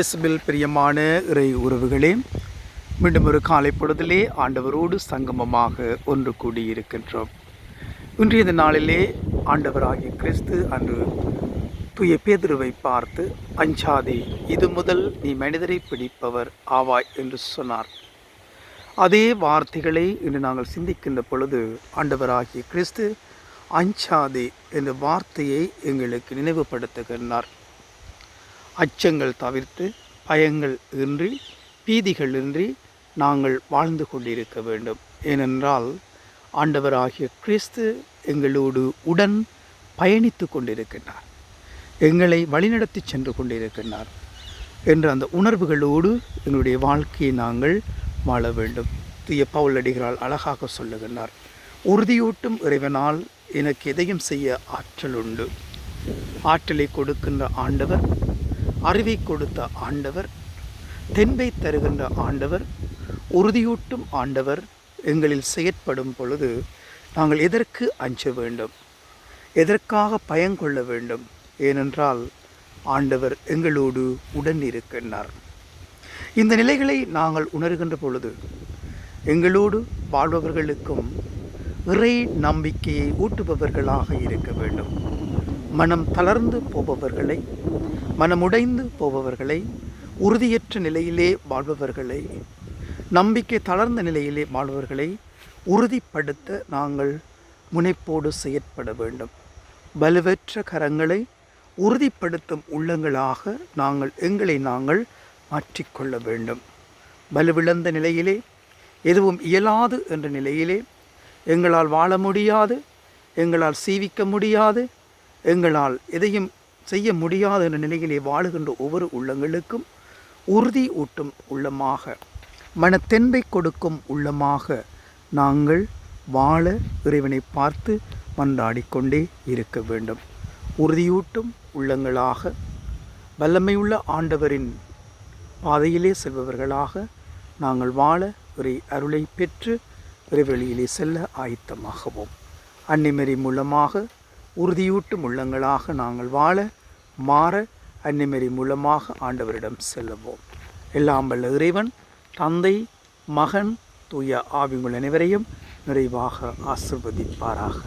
இயேசுவில் பிரியமான இறை உறவுகளே மீண்டும் ஒரு காலை பொழுதிலே ஆண்டவரோடு சங்கமமாக ஒன்று கூடியிருக்கின்றோம். இன்றைய நாளிலே ஆண்டவராகிய கிறிஸ்து அன்று தூய பேதுருவை பார்த்து அஞ்சாதே இது முதல் நீ மனிதரை பிடிப்பவர் ஆவாய் என்று சொன்னார். அதே வார்த்தைகளை இன்று நாங்கள் சிந்திக்கின்ற பொழுது ஆண்டவராகிய கிறிஸ்து அஞ்சாதே என்ற வார்த்தையை எங்களுக்கு நினைவுபடுத்துகின்றார். அச்சங்கள் தவிர்த்து பயங்கள் இன்றி பீதிகள் இன்றி நாங்கள் வாழ்ந்து கொண்டிருக்க வேண்டும். ஏனென்றால் ஆண்டவராகிய கிறிஸ்து எங்களோடு உடன் பயணித்து கொண்டிருக்கின்றார். எங்களை வழிநடத்தி சென்று கொண்டிருக்கின்றார் என்ற அந்த உணர்வுகளோடு எங்களுடைய வாழ்க்கையை நாங்கள் வாழ வேண்டும். தூய பவுலடிகளால் அழகாக சொல்லுகின்றார் உறுதியூட்டும் இறைவனால் எனக்கு எதையும் செய்ய ஆற்றல் உண்டு. ஆற்றலை கொடுக்கின்ற ஆண்டவர் அறிவை கொடுத்த ஆண்டவர் தென்பை தருகின்ற ஆண்டவர் உறுதியூட்டும் ஆண்டவர் எங்களில் செயற்படும் பொழுது நாங்கள் எதற்கு அஞ்ச வேண்டும்? எதற்காக பயங்கொள்ள வேண்டும்? ஏனென்றால் ஆண்டவர் எங்களோடு உடன் இருக்கின்றார். இந்த நிலைகளை நாங்கள் உணர்கின்ற பொழுது எங்களோடு வாழ்பவர்களுக்கும் இறை நம்பிக்கையை ஊட்டுபவர்களாக இருக்க வேண்டும். மனம் தளர்ந்து போபவர்களை மனமுடைந்து போபவர்களை உறுதியற்ற நிலையிலே வாழ்பவர்களை நம்பிக்கை தளர்ந்த நிலையிலே வாழ்பவர்களை உறுதிப்படுத்த நாங்கள் முனைப்போடு செயற்பட வேண்டும். வலுவற்ற கரங்களை உறுதிப்படுத்தும் உள்ளங்களாக நாங்கள் எங்களை நாங்கள் மாற்றிக்கொள்ள வேண்டும். வலுவிழந்த நிலையிலே எதுவும் இயலாது என்ற நிலையிலே எங்களால் வாழ முடியாது எங்களால் சீவிக்க முடியாது எங்களால் எதையும் செய்ய முடியாத என்ற நிலையிலே வாழுகின்ற ஒவ்வொரு உள்ளங்களுக்கும் உறுதி ஊட்டும் உள்ளமாக மனத்தென்பை கொடுக்கும் உள்ளமாக நாங்கள் வாழ இறைவனை பார்த்து மன்றாடிக்கொண்டே இருக்க வேண்டும். உறுதியூட்டும் உள்ளங்களாக வல்லமையுள்ள ஆண்டவரின் பாதையிலே செல்பவர்களாக நாங்கள் வாழ இறை அருளை பெற்று இறைவெளியிலே செல்ல ஆயத்தமாகவும். அன்னிமறி மூலமாக உறுதியூட்டும் உள்ளங்களாக நாங்கள் வாழ மாற அன்னிமரி மூலமாக ஆண்டவரிடம் செல்லுவோம். எல்லாம் வல்ல இறைவன் தந்தை மகன் தூய ஆவிங்குள் அனைவரையும் நிறைவாக ஆசிர்வதிப்பாராக.